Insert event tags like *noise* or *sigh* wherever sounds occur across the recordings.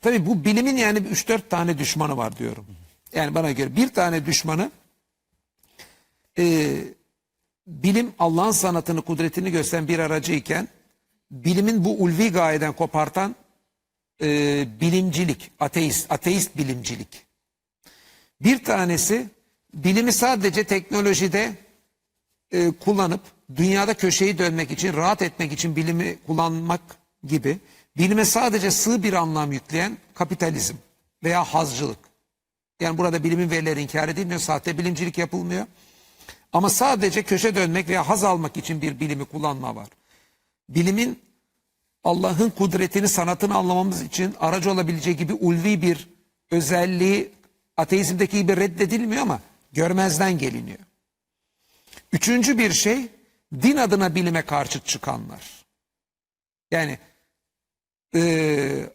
Tabii bu bilimin yani 3-4 tane düşmanı var diyorum. Yani bana göre bir tane düşmanı e, bilim Allah'ın sanatını, kudretini gösteren bir aracı iken bilimin bu ulvi gayeden kopartan e, bilimcilik, ateist, ateist bilimcilik. Bir tanesi bilimi sadece teknolojide e, kullanıp dünyada köşeyi dönmek için, rahat etmek için bilimi kullanmak gibi bilime sadece sığ bir anlam yükleyen kapitalizm veya hazcılık. Yani burada bilimin verileri inkar edilmiyor, sahte bilimcilik yapılmıyor. Ama sadece köşe dönmek veya haz almak için bir bilimi kullanma var. Bilimin Allah'ın kudretini, sanatını anlamamız için aracı olabileceği gibi ulvi bir özelliği ateizmdeki gibi reddedilmiyor ama görmezden geliniyor. Üçüncü bir şey din adına bilime karşı çıkanlar. Yani e,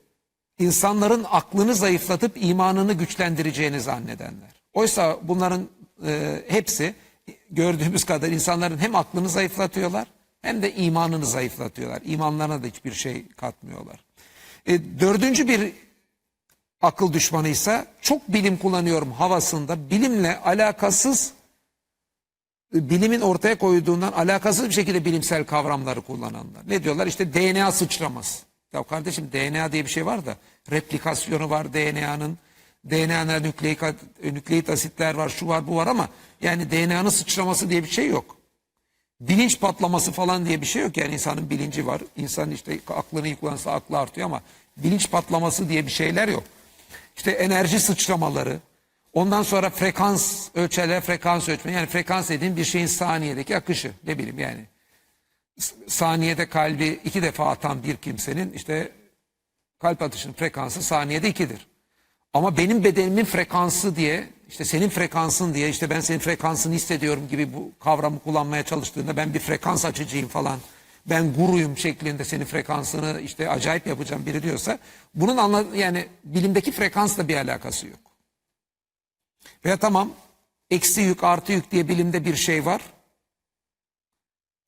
insanların aklını zayıflatıp imanını güçlendireceğini zannedenler. Oysa bunların e, hepsi gördüğümüz kadar insanların hem aklını zayıflatıyorlar hem de imanını zayıflatıyorlar. İmanlarına da hiçbir şey katmıyorlar. E, dördüncü bir akıl düşmanıysa çok bilim kullanıyorum havasında bilimle alakasız e, bilimin ortaya koyduğundan alakasız bir şekilde bilimsel kavramları kullananlar. Ne diyorlar? İşte DNA sıçraması. Ya kardeşim DNA diye bir şey var da replikasyonu var DNA'nın. DNA'da nükleik, nükleik asitler var, şu var, bu var ama yani DNA'nın sıçraması diye bir şey yok. Bilinç patlaması falan diye bir şey yok. Yani insanın bilinci var. İnsan işte aklını yıklansa aklı artıyor ama bilinç patlaması diye bir şeyler yok. İşte enerji sıçramaları, ondan sonra frekans ölçerler, frekans ölçme. Yani frekans dediğin bir şeyin saniyedeki akışı. Ne bileyim yani. Saniyede kalbi iki defa atan bir kimsenin işte kalp atışının frekansı saniyede ikidir. Ama benim bedenimin frekansı diye işte senin frekansın diye işte ben senin frekansını hissediyorum gibi bu kavramı kullanmaya çalıştığında ben bir frekans açıcıyım falan. Ben guruyum şeklinde senin frekansını işte acayip yapacağım biri diyorsa bunun anla yani bilimdeki frekansla bir alakası yok. Veya tamam eksi yük artı yük diye bilimde bir şey var.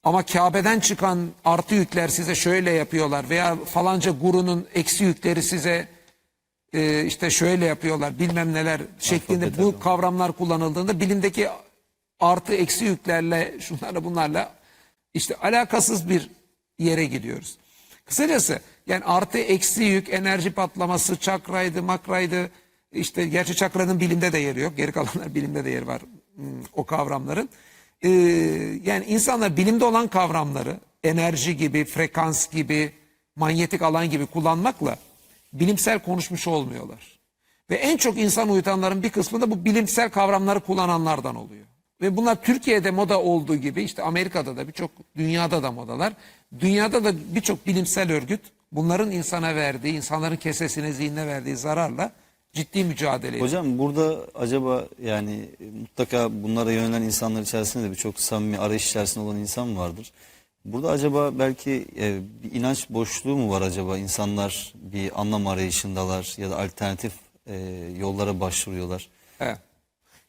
Ama Kabe'den çıkan artı yükler size şöyle yapıyorlar veya falanca gurunun eksi yükleri size e, işte şöyle yapıyorlar bilmem neler şeklinde bu kavramlar kullanıldığında bilimdeki artı eksi yüklerle şunlarla bunlarla işte alakasız bir yere gidiyoruz. Kısacası yani artı eksi yük enerji patlaması çakraydı makraydı işte gerçi çakranın bilimde de yeri yok geri kalanlar *laughs* bilimde de yeri var hmm, o kavramların. Ee, yani insanlar bilimde olan kavramları enerji gibi frekans gibi manyetik alan gibi kullanmakla bilimsel konuşmuş olmuyorlar. Ve en çok insan uyutanların bir kısmı da bu bilimsel kavramları kullananlardan oluyor. Ve bunlar Türkiye'de moda olduğu gibi işte Amerika'da da birçok dünyada da modalar. Dünyada da birçok bilimsel örgüt bunların insana verdiği, insanların kesesine, zihnine verdiği zararla ciddi mücadele ediyor. Hocam burada acaba yani mutlaka bunlara yönelen insanlar içerisinde de birçok samimi arayış içerisinde olan insan vardır. Burada acaba belki e, bir inanç boşluğu mu var acaba? İnsanlar bir anlam arayışındalar ya da alternatif e, yollara başvuruyorlar. Evet.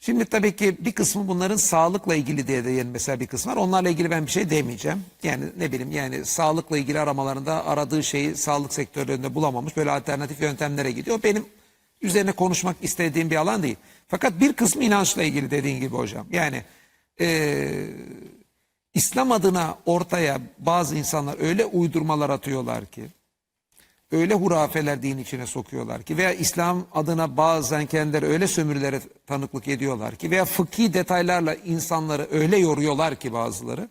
Şimdi tabii ki bir kısmı bunların sağlıkla ilgili diye de yani mesela bir kısmı var. Onlarla ilgili ben bir şey demeyeceğim. Yani ne bileyim yani sağlıkla ilgili aramalarında aradığı şeyi sağlık sektörlerinde bulamamış. Böyle alternatif yöntemlere gidiyor. Benim üzerine konuşmak istediğim bir alan değil. Fakat bir kısmı inançla ilgili dediğin gibi hocam. Yani eee İslam adına ortaya bazı insanlar öyle uydurmalar atıyorlar ki, öyle hurafeler din içine sokuyorlar ki veya İslam adına bazen kendileri öyle sömürülere tanıklık ediyorlar ki veya fıkhi detaylarla insanları öyle yoruyorlar ki bazıları.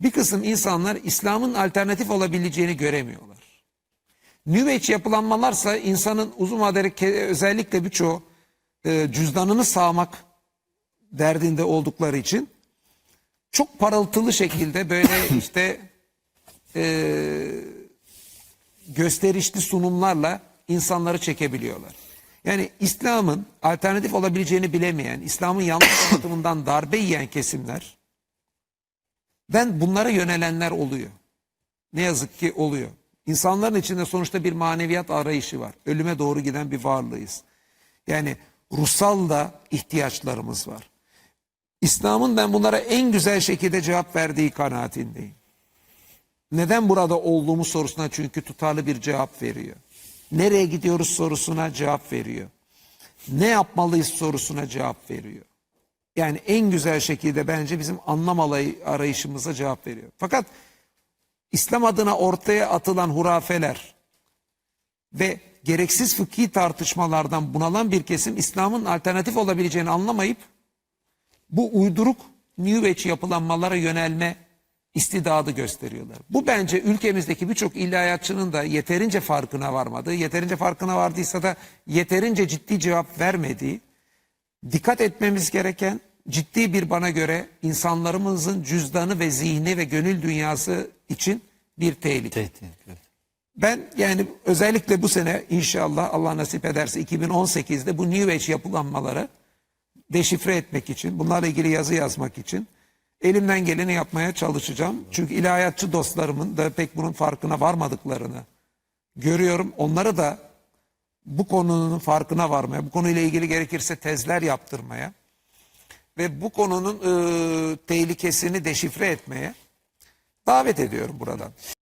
Bir kısım insanlar İslam'ın alternatif olabileceğini göremiyorlar. New Age yapılanmalarsa insanın uzun vadeli özellikle birçoğu e, cüzdanını sağmak derdinde oldukları için çok parıltılı şekilde böyle *laughs* işte e, gösterişli sunumlarla insanları çekebiliyorlar. Yani İslam'ın alternatif olabileceğini bilemeyen, İslam'ın yanlış *coughs* anlatımından darbe yiyen kesimler ben bunlara yönelenler oluyor. Ne yazık ki oluyor. İnsanların içinde sonuçta bir maneviyat arayışı var. Ölüme doğru giden bir varlığız. Yani ruhsal da ihtiyaçlarımız var. İslam'ın ben bunlara en güzel şekilde cevap verdiği kanaatindeyim. Neden burada olduğumuz sorusuna çünkü tutarlı bir cevap veriyor. Nereye gidiyoruz sorusuna cevap veriyor. Ne yapmalıyız sorusuna cevap veriyor. Yani en güzel şekilde bence bizim anlam arayışımıza cevap veriyor. Fakat İslam adına ortaya atılan hurafeler ve gereksiz fıkhi tartışmalardan bunalan bir kesim İslam'ın alternatif olabileceğini anlamayıp bu uyduruk New Age yapılanmalara yönelme istidadı gösteriyorlar. Bu bence ülkemizdeki birçok ilahiyatçının da yeterince farkına varmadığı, yeterince farkına vardıysa da yeterince ciddi cevap vermediği, dikkat etmemiz gereken ciddi bir bana göre insanlarımızın cüzdanı ve zihni ve gönül dünyası için bir tehlike. Tehdit. evet. Ben yani özellikle bu sene inşallah Allah nasip ederse 2018'de bu New Age yapılanmaları deşifre etmek için, bunlarla ilgili yazı yazmak için elimden geleni yapmaya çalışacağım. Çünkü ilahiyatçı dostlarımın da pek bunun farkına varmadıklarını görüyorum. Onları da bu konunun farkına varmaya, bu konuyla ilgili gerekirse tezler yaptırmaya ve bu konunun e, tehlikesini deşifre etmeye davet ediyorum buradan.